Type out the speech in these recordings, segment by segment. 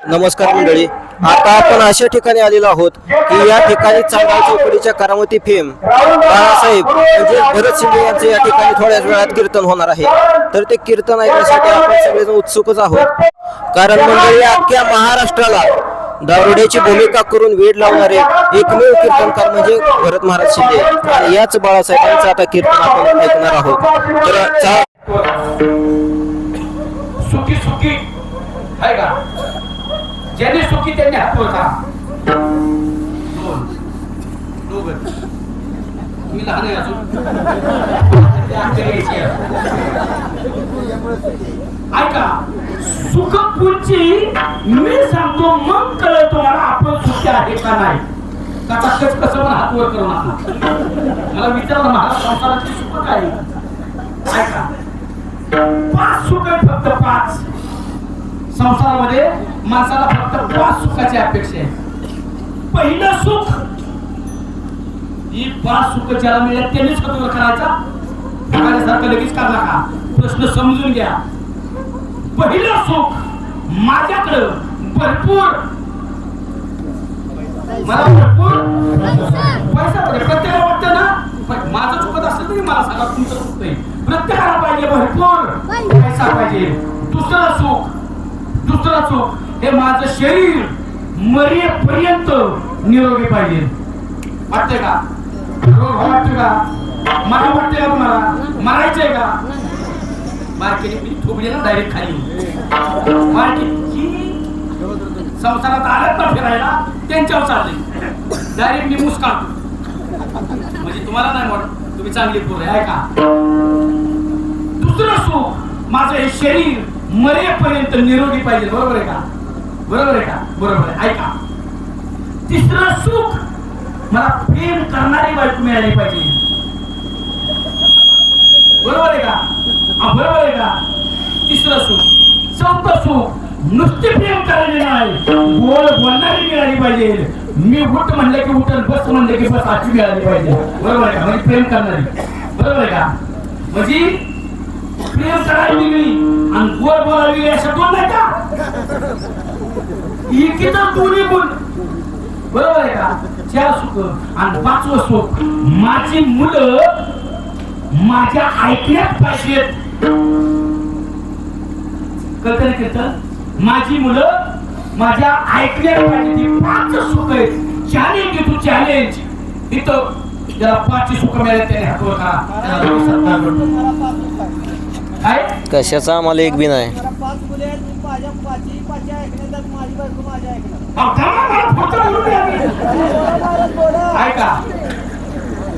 नमस्कार मंडळी. आता आपण अशा ठिकाणी आलेलो आहोत की या ठिकाणी चांगल्या चौकडीच्या करामती फेम बाळासाहेब म्हणजे भरत शिंदे यांचे या ठिकाणी थोड्याच वेळात कीर्तन होणार आहे. तर ते कीर्तन ऐकण्यासाठी आपण सगळेजण उत्सुकच आहोत. कारण मंडळी अख्ख्या महाराष्ट्राला दारुड्याची भूमिका करून वेड लावणारे एकमेव कीर्तनकार म्हणजे भरत महाराज शिंदे. आणि याच बाळासाहेबांचं आता कीर्तन आपण ऐकणार आहोत. तर सुखी सुखी. आहे का? ज्याने सुखी त्यांनी हात होता मी लहान आहे अजून ऐका सुख पुंची मी सांगतो मग कळत तुम्हाला आपण सुखी आहे का नाही. का कस कसं पण हात वर करू नका. मला विचारलं महाराज संसाराची सुख काय ऐका पाच सुख फक्त पाच. संसारामध्ये माणसाला फक्त पाच सुखाची अपेक्षा आहे. पहिलं सुख ही पाच सुख ज्याला मिळेल त्यांनीच हातवर करायचा. सारखं लगेच करा नका. प्रश्न समजून घ्या. पहिलं सुख माझ्याकडं भरपूर. मला भरपूर. पैसा पाहिजे प्रत्येकाला वाटतं ना? माझं चुकत असेल तरी मला सांगा तुमचं चुकत प्रत्येकाला पाहिजे भरपूर. पैसा पाहिजे. दुसरं सुख. दुसरं सुख. हे माझं शरीर मरेपर्यंत निरोगी पाहिजे. वाटतंय का? रोग वाटतोय का? मला वाटतंय का तुम्हाला? मरायचंय का? मार्केट मी ना डायरेक्ट खाली. मार्केटची संसारात आल्यात ना फिरायला त्यांच्यावर चालले डायरेक्ट मी मुस्काळतो म्हणजे तुम्हाला नाही वाटत? तुम्ही चांगली पोर आहे का? दुसरं सुख माझं हे शरीर मरेपर्यंत निरोगी पाहिजे बरोबर आहे का? बरोबर आहे का? बरोबर आहे. ऐका. तिसरं सुख. मला प्रेम करणारी बायको मिळाली पाहिजे. बरोबर आहे का? बरोबर आहे का? तिसरं सुख. चौथं सुख. नुसते प्रेम करायचे नाही. बोल बोलणारी मिळाली पाहिजे. मी उठ म्हणलं की उठल बस म्हणलं की बस अशी मिळाली पाहिजे. बरोबर आहे का? म्हणजे प्रेम करणारी. बरोबर आहे का? म्हणजे प्रेम करायला वेगळी आणि गोड बोलायला वेगळी अशा दोन नाही का? एकीचं दोन्ही गुण बरोबर आहे का? चार सुख. आणि पाचवं सुख. माझी मुलं माझ्या ऐकण्यात पाहिजेत कळतं ना कीर्तन. माझी मुलं माझ्या ऐकण्यात पाहिजे ती पाच सुख आहेत. चॅलेंज घेतो चॅलेंज इथं ज्याला पाच सुख मिळाले त्याने हातवर त्याला. काय? कशाचा आम्हाला एक बी नाही. ऐका.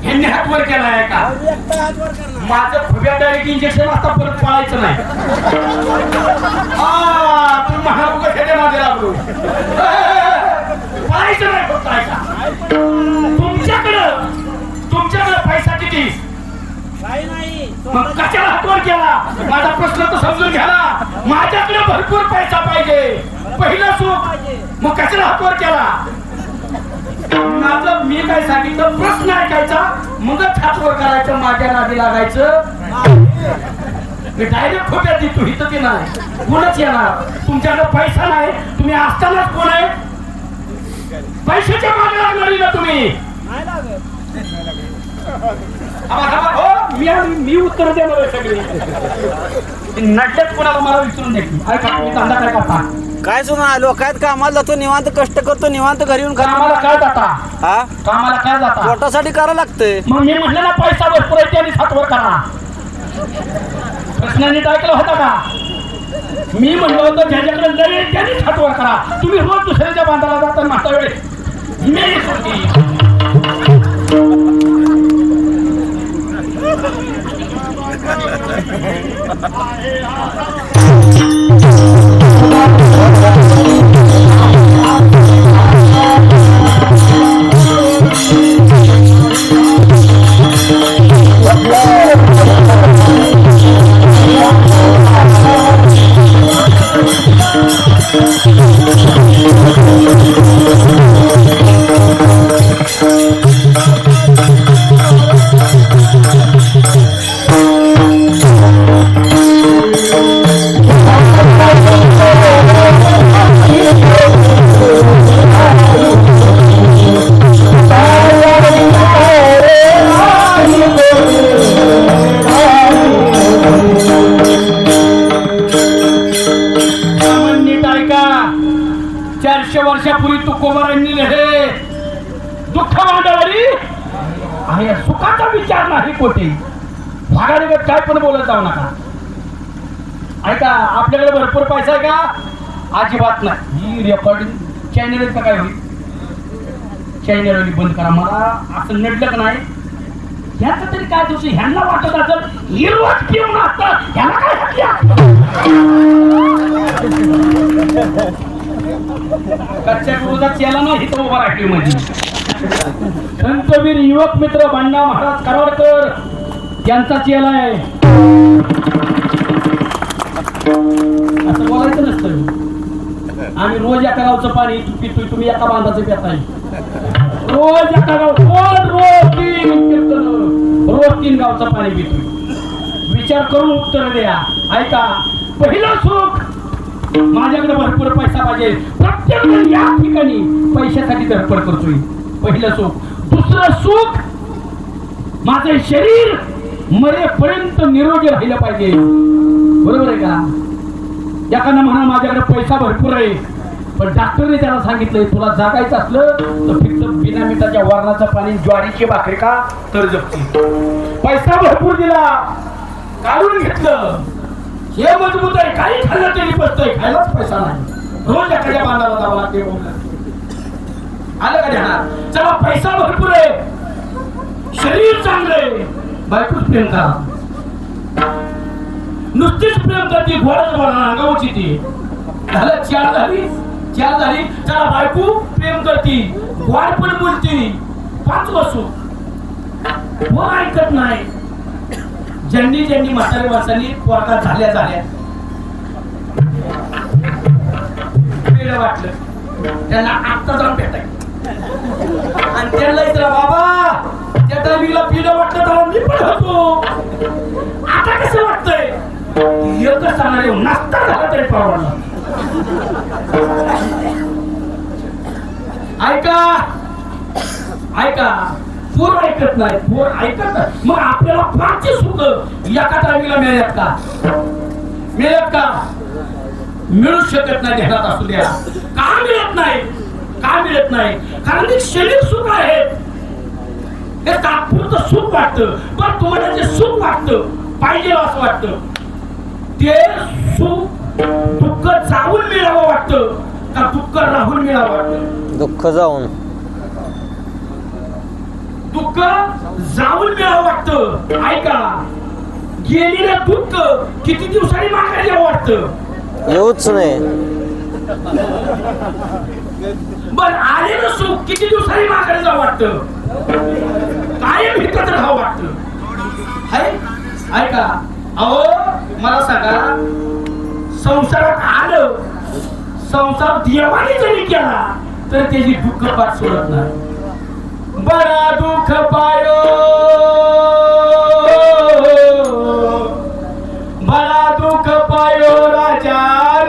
यांनी हातवर केला आहे का माझं फुग्या डायरेक्ट इंजेक्शन आता परत पळायचं नाही. हा तू महाबुका खेळ्या माझे लागलो. पळायचं नाही फक्त ऐका. तुमच्याकडं तुमच्याकडं पैसा किती? काही नाही मग कशाला हातवर केला? माझा प्रश्न तर समजून घ्याला माझ्याकडे भरपूर पैसा पाहिजे. पहिलं सुख मग कशाला हातवर केला? माझं मी काय सांगितलं प्रश्न ऐकायचा मगच हातवर करायचं माझ्या नादी लागायचं. मी डायरेक्ट खोट्यात देतो हिथं ते नाही. कोणच येणार? तुमच्याकडे पैसा नाही तुम्ही असतानाच कोण आहे? पैशाच्या मागे लागणारी ना तुम्ही. हो, मी मी उत्तर देणार सगळी. नटल्यात कोणाला मला विचारून द्या ऐका मी धंदा काय करता? काय सुना लोकात कामाला जातो? निवांत कष्ट करतो निवांत घरी येऊन कामाला काय जाता? हा? कामाला काय जाता? पोटासाठी करावं लागतंय. मग मी म्हटलं ना पैसा भरपूर आहे त्यांनी सातवर करा. प्रश्न नीट ऐकलं होता का? मी म्हणलं होतं ज्याच्याकडे लय आहे त्यांनी सातवर करा. तुम्ही रोज दुसऱ्याच्या बांधाला जाता मागच्या वेळेस मी सुट्टी Woo! भरपूर का अजिबात नाही. ही रेकॉर्डिंग चॅनल काय होईल? चॅनल बंद करा. मला असं नडलं नाही. ह्याचं तरी काय दिवशी ह्यांना वाटत असेल हिरवत पिऊन असतं. ह्याला काय हत्या? कच्च्या विरोधात याला नाही तो उभा राखीव म्हणजे. संतवीर युवक मित्र भांडा महाराज कराडकर यांचा चेला आहे. असं बोलायचं नसतं. आम्ही रोज एका गावचं पाणी पितोय तुम्ही एका बांधाचं पिताय. रोज एका गाव रोज रोज तीन रोज तीन गावचं पाणी पितोय. विचार करून उत्तर द्या. ऐका पहिलं सुख. माझ्याकडे भरपूर पैसा पाहिजे. प्रत्येक या ठिकाणी पैशासाठी धडपड करतोय. पहिलं सुख. दुसरं सुख माझे शरीर मरेपर्यंत निरोगी राहिलं पाहिजे. बरोबर आहे का एखादा म्हणा माझ्याकडे पैसा भरपूर आहे. पण डॉक्टरने त्याला सांगितलंय तुला जागायचं असलं तर फक्त बिना मिठाच्या वरणाचं पाणी ज्वारीची भाकरी का? तर जपते. पैसा भरपूर दिला. काढून घेतलं. हे मजबूत आहे. काही खाल्लं तरी बसतोय खायलाच पैसा नाही. रोज एखाद्या बांधाला जावं लागते हो आलं का ध्यानात? चला पैसा भरपूर आहे. शरीर चांगलं आहे. बायकोच प्रेम करा. नुसतीच प्रेम करते घोडाच बनणार अंगावची ती. झालं चार झाली चार झाली त्याला बायको प्रेम करते. वाट पण बोलते. पाच वासू व ऐकत नाही. ज्यांनी ज्यांनी म्हातारे माणसांनी पोरगा झाल्या झाल्या. वाटलं. त्यांना आत्ता जाऊन भेटाय आणि त्यांना इतर बाबा त्या टायमिंगला पिलं वाटलं तर मी पण होतो. आता कसं वाटतंय? एकच सांगणार येऊ नाश्ता झाला तरी परवडला ऐका ऐका पोर ऐकत नाही पोर ऐकत मग आपल्याला पाचशे सुख एका टायमिंगला मिळत का? मिळत का? मिळू शकत नाही ध्यानात असू द्या. का मिळत नाही? का मिळत नाही? कारण ते शरीर सुख आहे. हे तात्पुरतं सुख वाटतं. पण तुम्हाला जे सुख वाटतं पाहिजे असं वाटतं. ते सुख दुःख जाऊन मिळावं वाटतं का दुःख राहून मिळावं वाटतं? दुःख जाऊन. दुःख जाऊन मिळावं वाटतं. ऐका गेलेलं दुःख किती दिवसांनी माघारी यावं वाटतं? येऊच नाही. बर आलेलं सुख किती दिवसांनी माघारी जावं वाटतं? कायम एकत्र राहावं वाटतं. देवाने जरी केला तर त्याची दुःख पाठ सोडत नाही. बरा दुःख पायो. बरा दुःख पायो राजा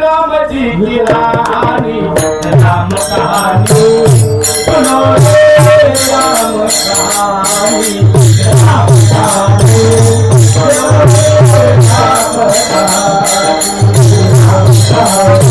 रामजी की रानी राम कहानी सुनो रे राम कहानी राम कहानी सुनो रे राम कहानी राम कहानी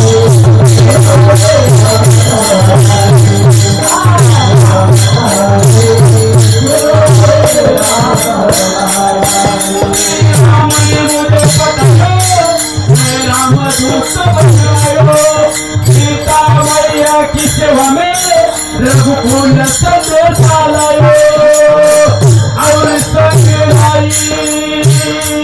रघुकुल संदेश लायो और संग लाई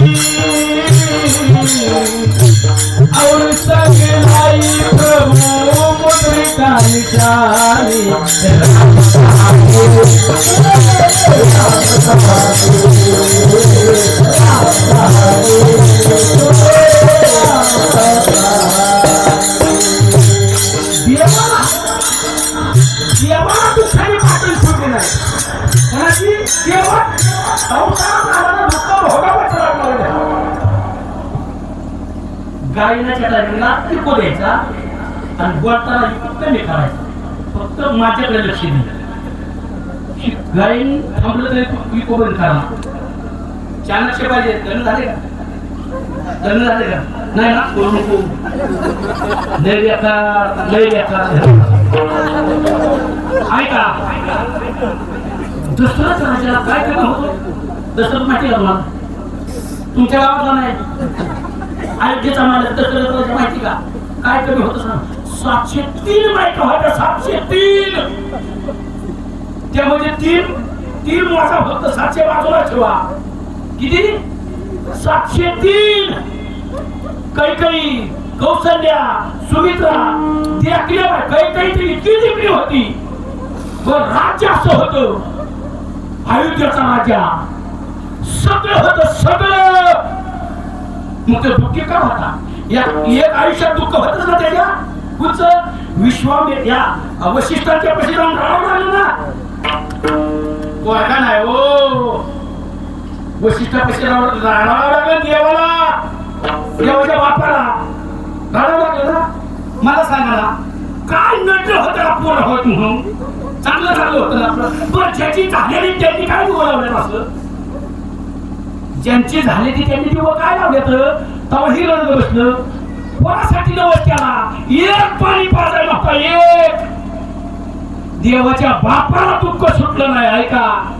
गायनाच्या टायमिंगला टिको द्यायचा आणि बोलताना युक्त कमी करायचा फक्त माझ्याकडे लक्ष दे. गायन थांबलं तरी तू इको बंद करा चाणक्य पाहिजे लग्न झाले का? झाले का? नाही ना? करू नको. लय बेकार लय ऐका. काय कमी होतो? दसरथ माहिती का तुम्हाला? तुमच्या गावातला नाही. अयोध्येचा मालक दसरथ माहिती का? काय कमी होतं सांग. सातशे तीन बायका होत्या सातशे तीन. त्यामध्ये म्हणजे तीन तीन मोठा फक्त सातशे बाजूला ठेवा. किती? सातशे तीन. कैकई कौशल्या सुमित्रा देखल्या कैकई ती इतकी जिंकली होती. व राज्य असं होतं अयोध्याचा राजा. सगळं होत सगळं. मग ते दुःखी का होता? या एक आयुष्यात दुःख होतच ना त्याच्या? कुच विश्वामे या वशिष्ठांच्या पशी जाऊन राहावं लागलं ना. पोरगा नाही हो. ओ वशिष्ठापाशी राहावं राहावं लागलं देवाला. देवाच्या बापाला. राहावं लागलं ना. मला सांगा ना काय नट होतं का पोर होत म्हणून? चांगलं चांगलं होतं ना आपलं. पण ज्याची झालेली त्यांनी काय बोलावलं असं? ज्यांची झाली ती त्यांनी ती काय लावल्यात तर तेव्हा ही रडत बसलं. कोणासाठी नवस केला. एक पाणी पाजाय नव्हता एक. देवाच्या बापाला दुःख सुटलं नाही ऐका.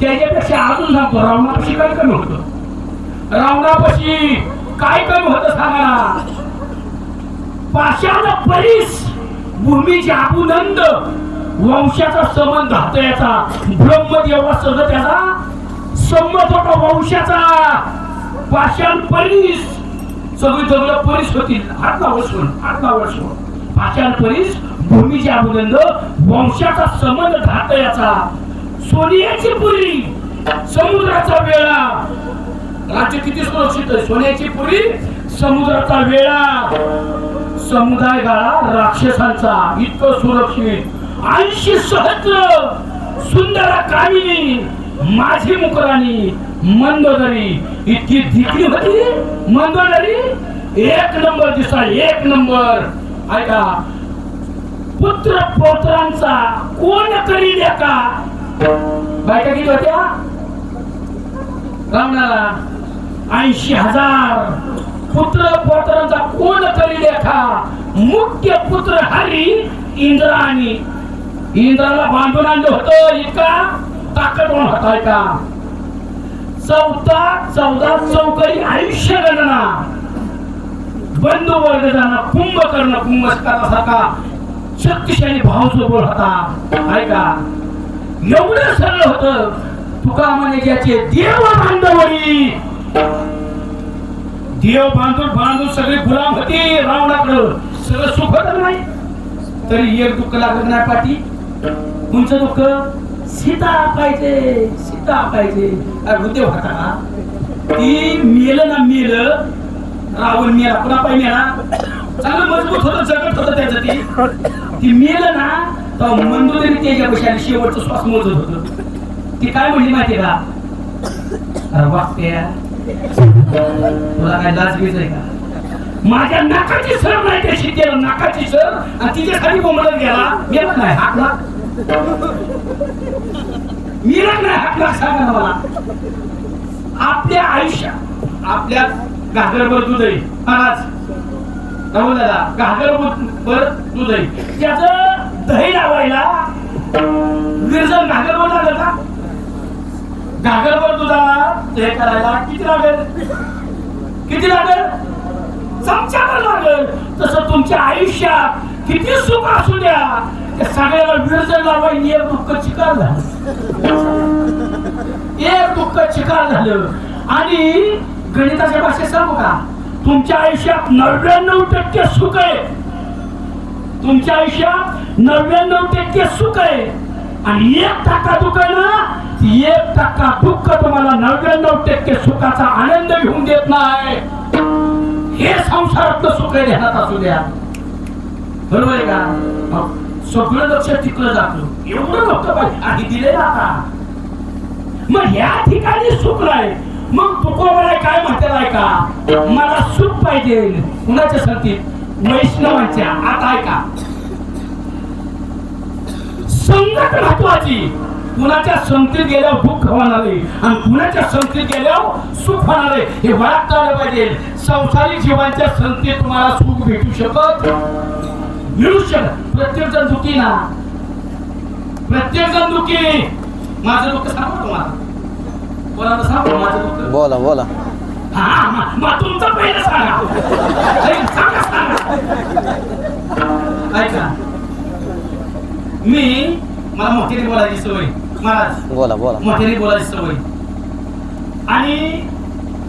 त्याच्यापेक्षा अजून सांगतो रावणापाशी काय कमी होत? रावणापाशी काय कमी होत सांगा? ना पाषाण परीस भूमीचे अबुनंद वंशाचा संबंध हात याचा. ब्रह्मदेवा सगळं त्याचा संबंध होता वंशाचा. पाषाण परीस सगळी सगळं परीस होतील. हात लावळ हात लावळ सोड परीस भूमीचे अभिनंद वंशाचा संबंध धात याचा. सोनियाची पुरी समुद्राचा वेळा. राज्य किती सुरक्षित आहे? सोन्याची पुरी समुद्राचा वेळा. समुदाय गाळा राक्षसांचा इतकं सुरक्षित. ऐंशी सहस्र सुंदर कामिनी माझी मुकराणी मंदोदरी. इतकी दिकली होती. मंदोदरी एक नंबर दिसा एक नंबर. ऐका पुत्र पौत्रांचा कोण करी का बायका किती होत्या? रावणाला ऐंशी हजार. पुत्र पौत्रांचा कोण करी लेखा? मुख्य पुत्र हरी इंद्राणी. इंद्राला बांधून आणलं होतं इतका ताकदवान होता का चौथा चौदा चौकडी आयुष्य गणना. बंधू वर्ग जाणं कुंभकर्ण कुंभस्कारासारखा शक्तिशाली भाव बोल होता. ऐका. एवढं सरळ होत तुका म्हणे ज्याचे देव बांधवरी देव बांधून बांधून सगळे गुलाम होते रावणाकडं. सगळं सुखत नाही. तरी एक दुःख लागत नाही पाठी तुमचं दुःख? सीता पाहिजे सीता पाहिजे. अरे होता हो ना ती मेल ना मेल रावण मेला पुन्हा पाहिजे ना चांगलं मजबूत होत जगत होत त्याचं ती. ती मेल ना तर मंदोदरी त्याच्या पैशाने शेवटचं श्वास मोजत होत. ती काय म्हणली माहिती का? अरे वागते तुला काय लाज बीज आहे का? माझ्या नाकाची सर नाही त्या शिकेला नाकाची सर. आणि तिच्या खाली बोंबडत गेला. गेला नाही हाकला. मीरा नाही सांगा ना मला. आपल्या आयुष्यात आपल्या घागरभर दूध आहे. महाराज दादा घागरभर दूध आहे. दही लावायला घागरभर लागलं का? घागरभर दुधाला हे करायला किती लागेल? किती लागेल? चमच्यावर लागेल. तसं तुमच्या आयुष्यात किती सुख असू द्या. त्या सगळ्याला विरजन लावायला एक दुःख चिकार झालं. एक दुःख चिकार झालं. आणि गणिताच्या भाषेत सांगू का? तुमच्या आयुष्यात नव्याण्णव टक्के सुख आहे. तुमच्या आयुष्यात नव्याण्णव टक्के सुख आहे. आणि एक टक्का दुःख आहे ना एक टक्का दुःख तुम्हाला नव्याण्णव टक्के सुखाचा आनंद घेऊन देत नाही. हे संसारातलं सुख आहे ध्यानात असू द्या. बरोबर आहे का? सगळं लक्ष तिकडं जात एवढं फक्त पाहिजे आणि दिले ना आता. मग या ठिकाणी सुख आहे मग तुकोबाला काय म्हणते का? मला सुख पाहिजे. कुणाच्या संगतीत वैष्णवांच्या. आता ऐका. संगत महत्वाची. कुणाच्या संगतीत गेल्यावर दुःख होणार आहे आणि कुणाच्या संगतीत गेल्यावर सुख होणार आहे हे ओळखता आलं पाहिजे. संसारिक जीवांच्या संगतीत तुम्हाला सुख भेटू शकत मिळू शकत प्रत्येक जण दुखी ना? प्रत्येक जण दुखी. माझं दुःख सांगू तुम्हाला कोणाला सांगू माझं दुःख बोला बोला. हा मग तुमचं पहिलं सांगा. ऐक, मी मला मोठ्याने बोलायची सवय. महाराज बोला बोला. मोठ्याने बोलायची सवय. आणि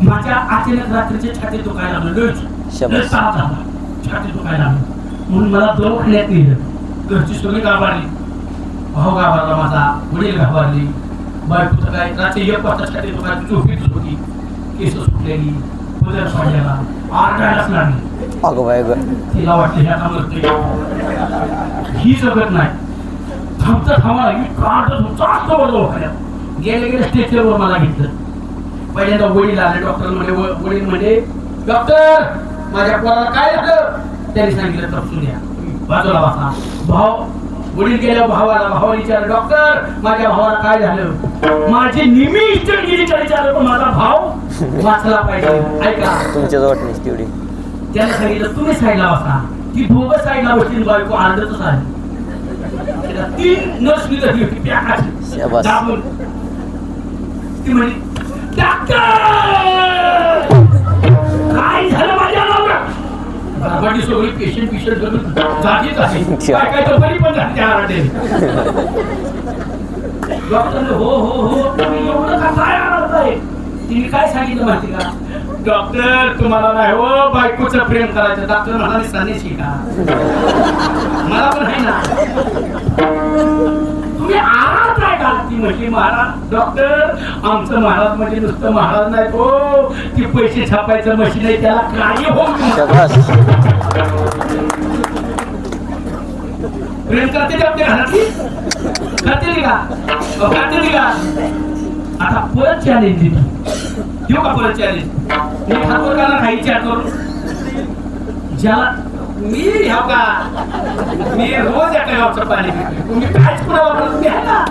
माझ्या अचानक रात्रीचे छाती दुखायला लागलं. छाती दुखायला लागलं. म्हणून मला दवाखान्यात नेलं. घरची सगळी गाभारली भाऊ गाभारला माझा वडील गाभारली बायको तर काय? रात्री एक वाजता झोपीतच होती. केस सुटलेली. पदर पडलेला आरडायलाच लागली. तिला वाटलं ह्या ही जगत नाही. थांबता थांबा दवाखान्यात गेले गेले स्टेचरवर मला घेतलं. पहिल्यांदा वडील आले. डॉक्टर म्हणे वडील म्हणे डॉक्टर माझ्या पोराला काय झालं? त्यांनी सांगितलं तपासून द्या बाजूला बसा भाव वडील गेल्या भावाला भावाला विचारलं डॉक्टर माझ्या भावाला काय झालं? माझी निमी इस्टेट गेली तरी विचारलं पण माझा भाव वाचला पाहिजे. ऐका. तुमच्याच वाटणीच तेवढी. त्याला सांगितलं तुम्ही साईडला बसा. ती दोघं साईडला बसली बायको आर्धच आहे. तीन धरली होती. दाबून. ती म्हणली डॉक्टर! काय झालं माझ्या नवरा सगळी पेशंट पिशंट करून जागीच आहे काय काय तर बरी पण आरडे. डॉक्टर हो हो हो तुम्ही एवढं का काय आरडताय? तिने काय सांगितलं माहिती का? डॉक्टर तुम्हाला नाही हो बायकोचं प्रेम करायचं. डॉक्टर म्हणाले संन्यासी का मला पण आहे ना. तुम्ही आराम म्हटली महाराज डॉक्टर आमचं महाराज म्हणजे नुसतं महाराज नाही हो. ती पैसे छापायचं मशीन आहे त्याला काय हो प्रेम करते ते आपल्या घरातली? करते का? अहो, करते का? आता परत चॅलेंज देतो. देऊ का परत चॅलेंज मी खातो का ना काही चॅट ज्याला मी ह्या का? मी रोज एका गावचं पाणी तुम्ही काहीच पुन्हा वापरत नाही ना?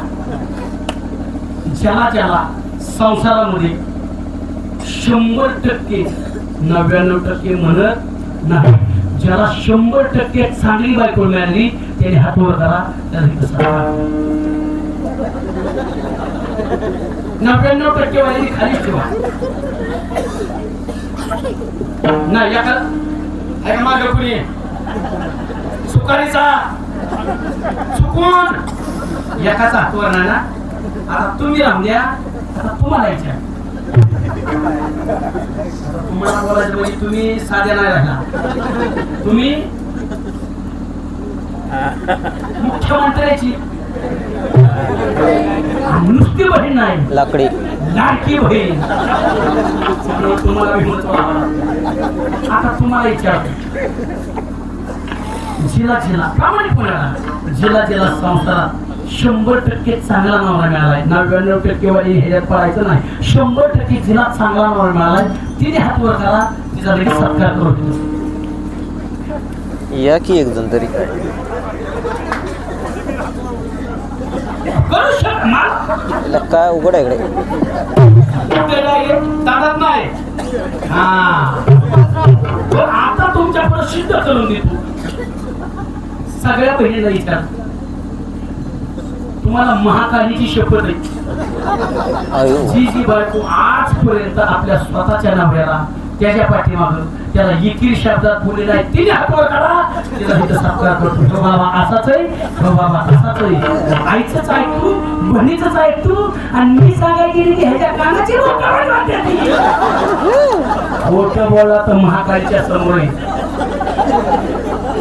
ज्याला त्याला संसारामध्ये शंभर टक्के नव्याण्णव टक्के म्हणत नाही. ज्याला शंभर टक्के चांगली बायको मिळाली त्याने हातवर करा त्याला नव्याण्णव टक्के वाली खाली ठेवा. नाही या का आहे मागे कुणी सुकारीचा चुकून. एकाचा हातवर नाही ना आता तुम्ही द्या आता तुम्हाला विचार तुम्हाला बोलायचं म्हणजे तुम्ही साध्या नाही राहिला तुम्ही मुख्यमंत्र्याची. नुसती बहीण नाही. लाकडी. लाडकी बहीण. तुम्हाला. आता तुम्हाला जिला जिला प्रामाणिकपणाला जिला जिला संसारात शंभर टक्के चांगला नवरा मिळालाय. नव्याण्णव टक्के वाली ह्याच्यात पडायचं नाही. शंभर टक्के जिला चांगला नवरा मिळालाय. तिने हात वर करा. तिचा लगेच सत्कार करू या की एक जण तरी. करू काय उघड आहे नाही हा. आता तुमच्या प्रसिद्ध करून देतो. सगळ्या बहिणीला विचार. तुम्हाला महाकालीची शपथ आहे. जी जी बायको आजपर्यंत आपल्या स्वतःच्या नवऱ्याला त्याच्या पाठीमाग त्याला एकील शब्दात बोललेला आहे तिने हातवर करा तिला इथं सत्कार करतो. हो बाबा असाच आहे. हो बाबा असाच आहे. आईचंच ऐकतो बहिणीचंच ऐकतो आणि मी सांगायला गेली की ह्याच्या कानाची ती. खोटं बोला तर महाकालीच्या समोर आहे.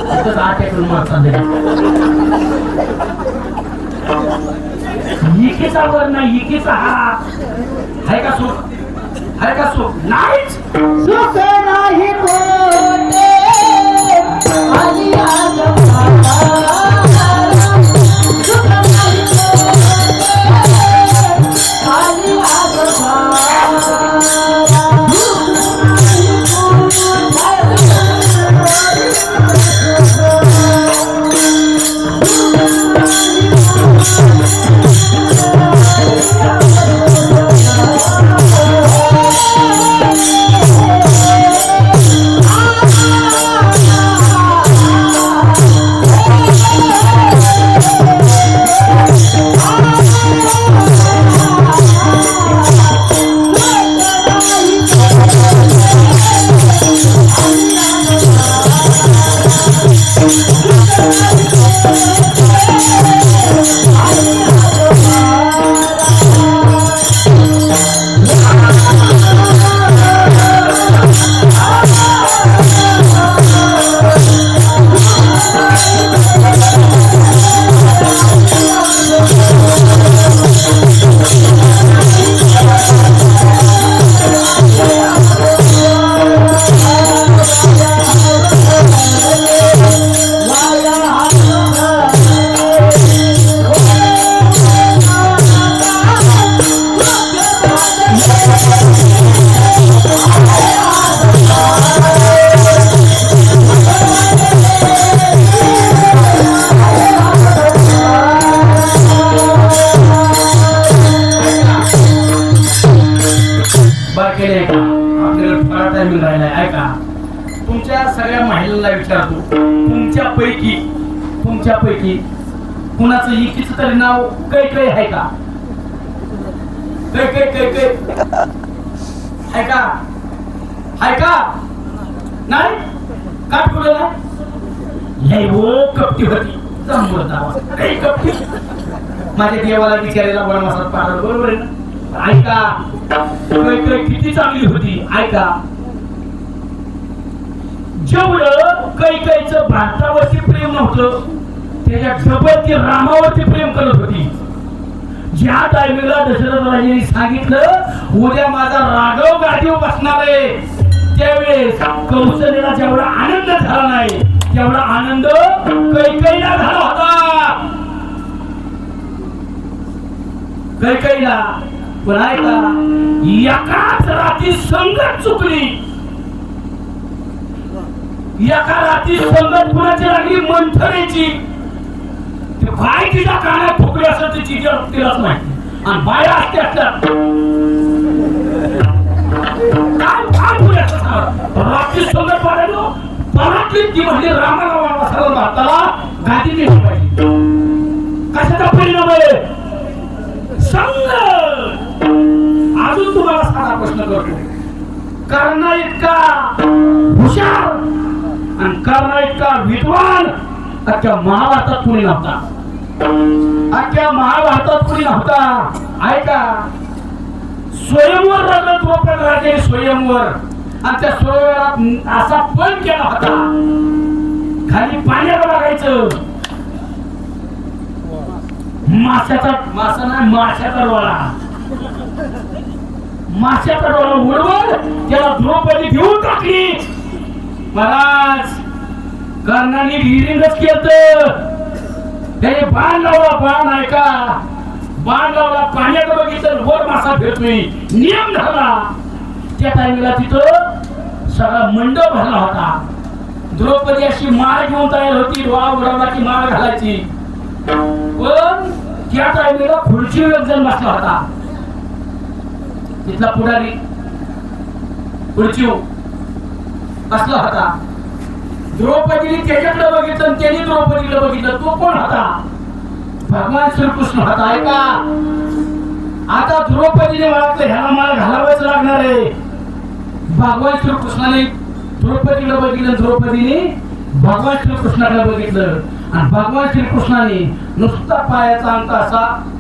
तिथंच इकेचा वर नाही इकेचा हात आहे. का सुख? आहे का सुख? नाहीच. सुख नाही कोणते आली आज Yes. फार टायमिंग तुमच्या सगळ्या महिलांना विचारतो तुमच्यापैकी तुमच्यापैकी कुणाचं इकीच तरी नाव कै कै आहे का? कै कै कै कै आहे का? आहे का? नाही? का ठेवलं लय वो कपटी होती. जमवर दावा कपटी. माझ्या देवाला विचारायला वनवासात पाठवलं? बरोबर आहे ना? ऐका. मैत्र किती चांगली होती? ऐका. जेवढं कैकैचं भारतावरती प्रेम नव्हतं त्याच्या डबल ती रामावरती प्रेम करत होती. ज्या टायमिंगला दशरथ राजेने सांगितलं उद्या माझा राघव गाठीव बसणार आहे. त्यावेळेस कौशल्याला जेवढा आनंद झाला नाही तेवढा आनंद कैकईला झाला होता. कैकईला पण ऐका एकाच रात्री संगत चुकली. एका रात्री संगत कुणाची लागली मंथरेची. ते काय तिच्या कानात ठोकली असं तिची तिलाच माहिती. आणि बाया असते असतात काय काय बोलायचं रात्री संगत परातली ती म्हणजे रामाला भारताला गादी पाहिजे कशाचा परिणाम आहे? संगत. अजून तुम्हाला साधा प्रश्न करतो. कर्ण इतका हुशार आणि कर्ण इतका विद्वान अख्ख्या महाभारतात कुणी नव्हता. अख्ख्या महाभारतात कुणी नव्हता. ऐका. स्वयंवर रगत द्रौपद राजे स्वयंवर आणि त्या स्वयंवरात असा पण केला होता. खाली पाण्याला बघायचं. माशाचा मासा नाही माशाचा डोळा. माशाचा डोळा उडवून त्याला द्रौपदी घेऊन टाकली. महाराज कर्णाने हिरिंगच केलत. त्याने बाण लावला बाण ऐका बाण लावला पाण्यात बघितलं वर मासा फिरतोय नियम झाला. त्या टायमिंगला तिथं सगळा मंडप भरला होता. द्रौपदी अशी माळ घेऊन तयार होती डोळा उडवला की माळ घालायची. पण त्या टायमिंगला खुर्ची एक जण बसला होता. तिथला पुढारी खुर्ची बसला होता. द्रौपदीने त्याच्याकडे बघितलं आणि त्याने द्रौपदीला बघितलं. तो कोण होता? भगवान श्रीकृष्ण होता ऐका आता द्रौपदीने ओळखलं ह्याला मला घालावंच लागणार आहे. भगवान श्रीकृष्णाने द्रौपदीला बघितलं द्रौपदीने भगवान श्रीकृष्णाकडे बघितलं. आणि भगवान श्रीकृष्णाने नुसता पायाचा अंक असा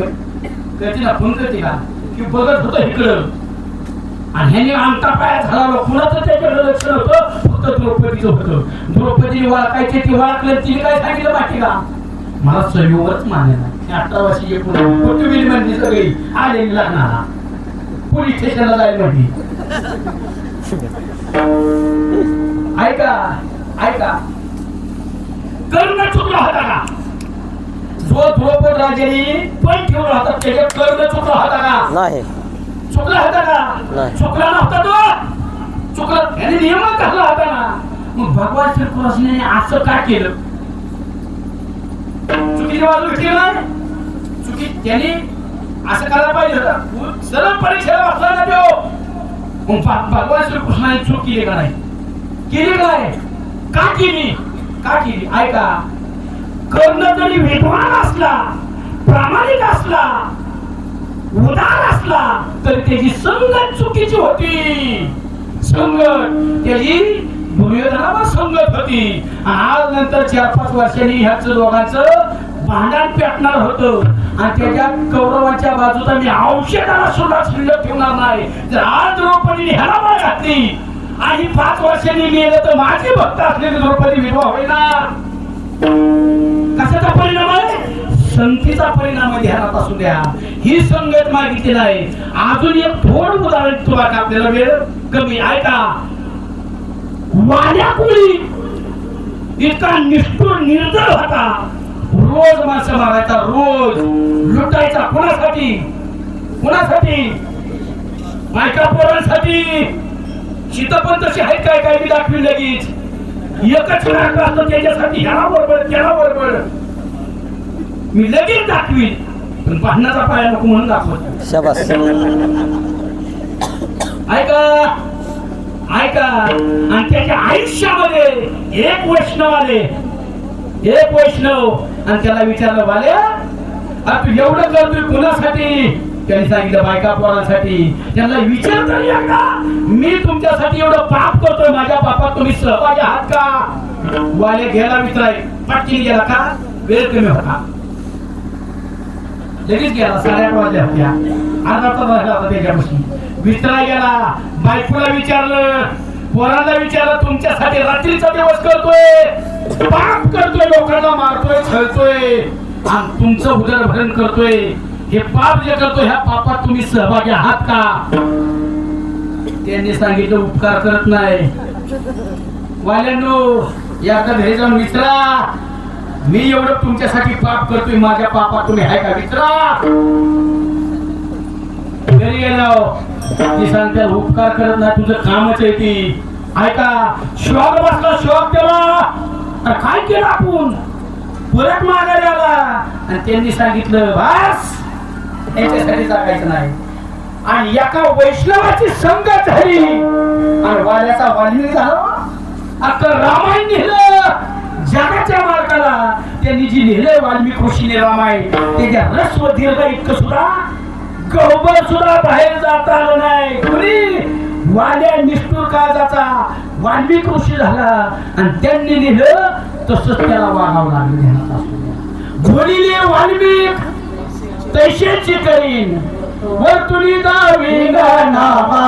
कधी ना फोन का? की बघत होत इकडं. आणि ह्याने आमचा पाया झाला कुणाचं त्याच्याकडे लक्ष नव्हतं? फक्त द्रौपदीचं होतं. द्रौपदीने वाळकायची ती वाळकलं तिने काय सांगितलं माहिती का? मला स्वयंवरच मान्य अठरा वर्षी कुटुंबील म्हणली सगळी आलेली लग्नाला पोलीस स्टेशनला जाईल म्हणली ऐका ऐका. कर्ण चुकला होता का राजाने पण चुकला होता का? नाही. चुकला होता का? नाही. चुकला नव्हता तो. चुकला. याने नियमात घातला होता ना. मग भगवान श्रीकृष्णाने असं का केलं? चुकीची बाजू घेतली नाही? चुकी त्याने असं करायला पाहिजे होता. सरळ परीक्षेला बसला ना तो. मग भगवान श्रीकृष्णाने चूक केली का नाही? केली काय का केली? का केली? ऐका. कर्ण जरी विद्वान असला प्रामाणिक असला उदार असला तर त्याची संगत चुकीची होती. संगत त्याची दुर्योधनावर संगत होती. आज नंतर चार पाच वर्षांनी ह्याच दोघांचं भांडण पेटणार होतं. आणि त्याच्या कौरवाच्या बाजूचा मी औषधाला सुद्धा शिल्लक ठेवणार नाही. जर आज द्रौपदीने ह्याला मार घातली आणि पाच वर्षांनी गेलं तर माझी भक्त असलेली द्रौपदी विधवा होईना. कशाचा परिणाम आहे? संगतीचा परिणाम आहे ध्यानात असू द्या. ही संगत मागितली नाही अजून एक थोडं उदाहरण तुला का आपल्याला वेळ कमी आहे? का वाड्या कुळी इतका निष्ठूर निर्दळ होता. रोज माणसं मारायचा रोज. लुटायचा कुणासाठी? कुणासाठी? बायका पोरांसाठी. सीता पण तशी आहेत काय काय मी दाखवी लगेच. एकच नाटक असतं त्याच्यासाठी. ह्याला बरोबर त्याला बरोबर मी लगेच दाखवी पण पाहण्याचा पाया नको म्हणून दाखवत. शाबास. ऐका ऐका. आणि त्याच्या आयुष्यामध्ये एक वैष्णव आले एक वैष्णव. आणि त्याला विचारलं बाले आ, तू एवढं करतोय कुणासाठी? त्यांनी सांगितलं बायका पोरांसाठी. त्यांना विचार तरी का? मी तुमच्यासाठी एवढं पाप करतोय माझ्या पापात तुम्ही सहभागी आहात का? वाले गेला आहे पटकीन गेला का? वेळ कमी होता. लगेच गेला साडेआठ वाजल्या होत्या. अर्धा तास राहिला होता त्याच्यापाशी. विसरा गेला बायकोला विचारलं पोराला विचारलं तुमच्यासाठी रात्रीचा दिवस करतोय. पाप करतोय लोकांना मारतोय छळतोय. आणि तुमचं उदरभरण करतोय. हे पाप जे करतो ह्या पापात तुम्ही सहभागी आहात का? त्यांनी सांगितलं उपकार करत नाही. वाल्यांनो या घरी जाऊन विचारा मी एवढं तुमच्यासाठी पाप करतोय माझ्या पापात तुम्ही आहे का विचारा घरी गेलो हो. ती सांगते उपकार करत नाही तुझं कामच आहे ती. ऐका शॉक बसला शॉक केला. तर काय केलं आपण? परत माघारी आला. आणि त्यांनी सांगितलं बस. त्यांच्यासाठी सांगायचं नाही. आणि एका वैष्णवाची संगत झाली. आणि वाल्याचा वाल्मिक झाला. आता रामायण लिहिलं जगाच्या मालकाला त्यांनी जी लिहिलंय वाल्मिक ऋषीने रामायण त्याच्या रस्व दीर्घ इतकं सुद्धा गहबर सुद्धा बाहेर जात आलं नाही. कुणी? वाल्या निष्ठूर काळजाचा वाल्मिक ऋषी झाला. आणि त्यांनी लिहिलं तसंच त्याला वागावं लागलं. घोडीले वाल्मिक तैसेची करीन. वर्तुली दावी नामा